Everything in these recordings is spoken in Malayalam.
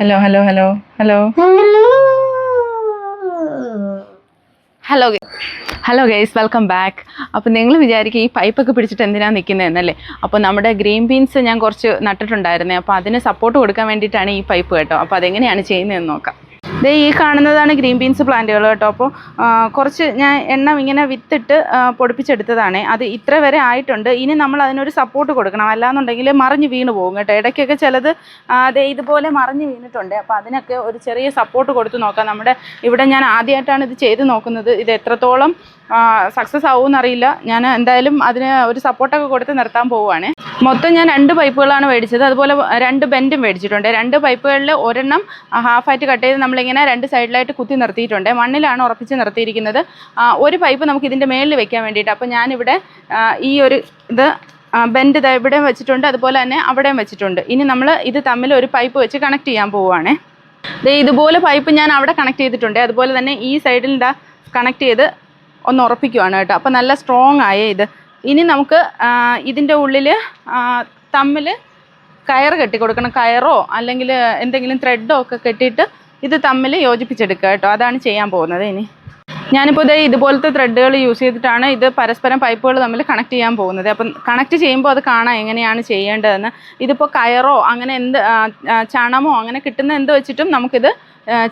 Hello hello hello hello hello hello guys welcome back അപ്പോൾ നിങ്ങൾ വിചാരിക്കും ഈ പൈപ്പൊക്കെ പിടിച്ചിട്ട് എന്തിനാണ് നിൽക്കുന്നതെന്നല്ലേ അപ്പോൾ നമ്മുടെ ഗ്രീൻ ബീൻസ് ഞാൻ കുറച്ച് നട്ടിട്ടുണ്ടായിരുന്നേ. അപ്പോൾ അതിന് സപ്പോർട്ട് കൊടുക്കാൻ വേണ്ടിയിട്ടാണ് ഈ പൈപ്പ് കേട്ടോ. അപ്പോൾ അതെങ്ങനെയാണ് ചെയ്യുന്നതെന്ന് നോക്കാം. ദേ ഈ കാണുന്നതാണ് ഗ്രീൻ ബീൻസ് പ്ലാന്റുകൾ കേട്ടോ. അപ്പോൾ കുറച്ച് ഞാൻ എണ്ണം ഇങ്ങനെ വിത്തിട്ട് പൊടിപ്പിച്ചെടുത്തതാണ്. അത് ഇത്ര വരെ ആയിട്ടുണ്ട്. ഇനി നമ്മൾ അതിനൊരു സപ്പോർട്ട് കൊടുക്കണം. അല്ലാന്നുണ്ടെങ്കിൽ മറിഞ്ഞ് വീണ് പോകും കേട്ടോ. ഇടയ്ക്കൊക്കെ ചിലത് അതേ ഇതുപോലെ മറിഞ്ഞ് വീണിട്ടുണ്ട്. അപ്പോൾ അതിനൊക്കെ ഒരു ചെറിയ സപ്പോർട്ട് കൊടുത്ത് നോക്കാം. നമ്മുടെ ഇവിടെ ഞാൻ ആദ്യമായിട്ടാണ് ഇത് ചെയ്ത് നോക്കുന്നത്. ഇത് എത്രത്തോളം സക്സസ് ആവുമെന്ന് അറിയില്ല ഞാൻ എന്തായാലും അതിന് ഒരു സപ്പോർട്ടൊക്കെ കൊടുത്ത് നിർത്താൻ പോവുകയാണ് മൊത്തം ഞാൻ രണ്ട് പൈപ്പുകളാണ് മേടിച്ചത്. അതുപോലെ രണ്ട് ബെൻഡും മേടിച്ചിട്ടുണ്ട്. രണ്ട് പൈപ്പുകളിൽ ഒരെണ്ണം ഹാഫായിട്ട് കട്ട് ചെയ്ത് നമ്മളിങ്ങനെ രണ്ട് സൈഡിലായിട്ട് കുത്തി നിർത്തിയിട്ടുണ്ട്. മണ്ണിലാണ് ഉറപ്പിച്ച് നിർത്തിയിരിക്കുന്നത്. ഒരു പൈപ്പ് നമുക്ക് ഇതിന്റെ മേളിൽ വെക്കാൻ വേണ്ടിയിട്ട്. അപ്പോൾ ഞാനിവിടെ ഈ ഒരു ഇത് ബെൻഡ് ഇതാ ഇവിടെയും വെച്ചിട്ടുണ്ട്. അതുപോലെ തന്നെ അവിടെയും വെച്ചിട്ടുണ്ട്. ഇനി നമ്മൾ ഇത് തമ്മിൽ ഒരു പൈപ്പ് വെച്ച് കണക്ട് ചെയ്യാൻ പോവുകയാണേ ഇതുപോലെ പൈപ്പ് ഞാൻ അവിടെ കണക്ട് ചെയ്തിട്ടുണ്ട്. അതുപോലെ തന്നെ ഈ സൈഡിൽ ഇതാ കണക്ട് ചെയ്ത് ഒന്ന് ഉറപ്പിക്കുവാണ് കേട്ടോ. അപ്പോൾ നല്ല സ്ട്രോങ് ആയേ ഇത്. ഇനി നമുക്ക് ഇതിന്റെ ഉള്ളിൽ തമ്മിൽ കയർ കെട്ടി കൊടുക്കണം കയറോ അല്ലെങ്കിൽ എന്തെങ്കിലും ത്രെഡോ ഒക്കെ കെട്ടിയിട്ട് ഇത് തമ്മിൽ യോജിപ്പിച്ചെടുക്കുക കേട്ടോ. അതാണ് ചെയ്യാൻ പോകുന്നത് ഇനി. ഞാനിപ്പോൾ ഇതേ ഇതുപോലത്തെ ത്രെഡുകൾ യൂസ് ചെയ്തിട്ടാണ് ഇത് പരസ്പരം പൈപ്പുകൾ തമ്മിൽ കണക്ട് ചെയ്യാൻ പോകുന്നത്. അപ്പം കണക്ട് ചെയ്യുമ്പോൾ അത് കാണാം എങ്ങനെയാണ് ചെയ്യേണ്ടതെന്ന്. ഇതിപ്പോൾ കയറോ അങ്ങനെ എന്ത് ചണമോ അങ്ങനെ കിട്ടുന്ന എന്ത് വെച്ചിട്ടും നമുക്കിത്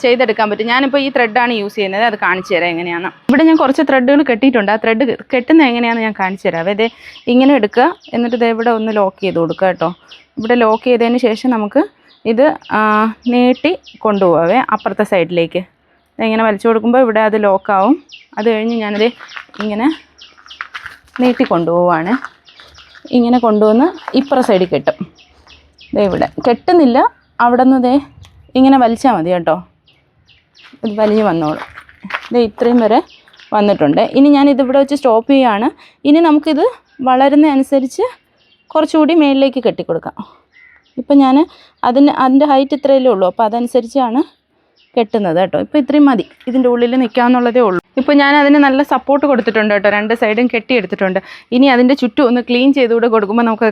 ചെയ്തെടുക്കാൻ പറ്റും. ഞാനിപ്പോൾ ഈ ത്രെഡാണ് യൂസ് ചെയ്യുന്നത്. അത് കാണിച്ചു തരാം എങ്ങനെയാണ് ഇവിടെ ഞാൻ കുറച്ച് ത്രെഡുകൾ കെട്ടിയിട്ടുണ്ട്. ആ ത്രെഡ് കെട്ടുന്നത് എങ്ങനെയാണെന്ന് ഞാൻ കാണിച്ചു തരാം. അതായത് ഇങ്ങനെ എടുക്കുക. എന്നിട്ട് ഇത് ഇവിടെ ഒന്ന് ലോക്ക് ചെയ്ത് കൊടുക്കുക കേട്ടോ. ഇവിടെ ലോക്ക് ചെയ്തതിന് ശേഷം നമുക്ക് ഇത് നീട്ടി കൊണ്ടുപോവേ അപ്പുറത്തെ സൈഡിലേക്ക്. ഇങ്ങനെ വലിച്ചു കൊടുക്കുമ്പോൾ ഇവിടെ അത് ലോക്കാവും അത് കഴിഞ്ഞ് ഞാനത് ഇങ്ങനെ നീട്ടി കൊണ്ടുപോവാണ്. ഇങ്ങനെ കൊണ്ടുവന്ന് ഇപ്പുറ സൈഡിൽ കെട്ടും. ദേ ഇവിടെ. കെട്ടുന്നില്ല. അവിടെ നിന്ന് ദേ ഇങ്ങനെ വലിച്ചാൽ മതി കേട്ടോ. ഇത് വലിഞ്ഞ് വന്നോളും. ദേ ഇത്രയും വരെ വന്നിട്ടുണ്ട്. ഇനി ഞാൻ ഇതിവിടെ വെച്ച് സ്റ്റോപ്പ് ചെയ്യുകയാണ് ഇനി നമുക്കിത് വളരുന്ന അനുസരിച്ച് കുറച്ചുകൂടി മേളിലേക്ക് കെട്ടിക്കൊടുക്കാം. ഇപ്പം ഞാൻ അതിന് അതിന്റെ ഹൈറ്റ് ഇത്രയല്ലേ ഉള്ളൂ. അപ്പോൾ അതനുസരിച്ചാണ് കെട്ടുന്നത് കേട്ടോ. ഇപ്പോൾ ഇത്രയും മതി. ഇതിന്റെ ഉള്ളിൽ നിൽക്കാമെന്നുള്ളതേ ഉള്ളൂ. ഇപ്പോൾ ഞാൻ അതിന് നല്ല സപ്പോർട്ട് കൊടുത്തിട്ടുണ്ട് കേട്ടോ. രണ്ട് സൈഡും കെട്ടിയെടുത്തിട്ടുണ്ട്. ഇനി അതിന്റെ ചുറ്റും ഒന്ന് ക്ലീൻ ചെയ്തുകൂടെ കൊടുക്കുമ്പോൾ നമുക്ക്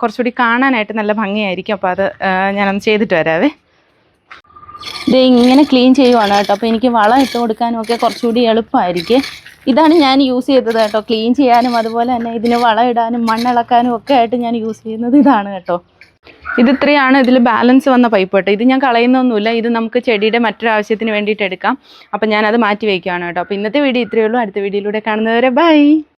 കുറച്ചുകൂടി കാണാനായിട്ട് നല്ല ഭംഗിയായിരിക്കും. അപ്പോൾ അത് ഞാനൊന്ന് ചെയ്തിട്ട് വരാവേ. ഇത് ഇങ്ങനെ ക്ലീൻ ചെയ്യുവാണ് കേട്ടോ. അപ്പോൾ എനിക്ക് വളം ഇട്ട് കൊടുക്കാനും ഒക്കെ കുറച്ചുകൂടി എളുപ്പമായിരിക്കും. ഇതാണ് ഞാൻ യൂസ് ചെയ്തത് കേട്ടോ. ക്ലീൻ ചെയ്യാനും അതുപോലെ തന്നെ ഇതിന് വളം ഇടാനും മണ്ണിളക്കാനും ഒക്കെ ആയിട്ട് ഞാൻ യൂസ് ചെയ്യുന്നത് ഇതാണ് കേട്ടോ. ഇത് ഇത്രയാണ് ഇതിൽ ബാലൻസ് വന്ന പൈപ്പ് കേട്ടോ. ഇത് ഞാൻ കളയുന്നൊന്നുമില്ല ഇത് നമുക്ക് ചെടിയുടെ മറ്റൊരു ആവശ്യത്തിന് വേണ്ടിയിട്ട് എടുക്കാം. അപ്പം ഞാനത് മാറ്റി വയ്ക്കുകയാണ് കേട്ടോ. അപ്പോൾ ഇന്നത്തെ വീഡിയോ ഇത്രയേ ഉള്ളൂ. അടുത്ത വീഡിയോയിലൂടെ കാണുന്നവരെ ബൈ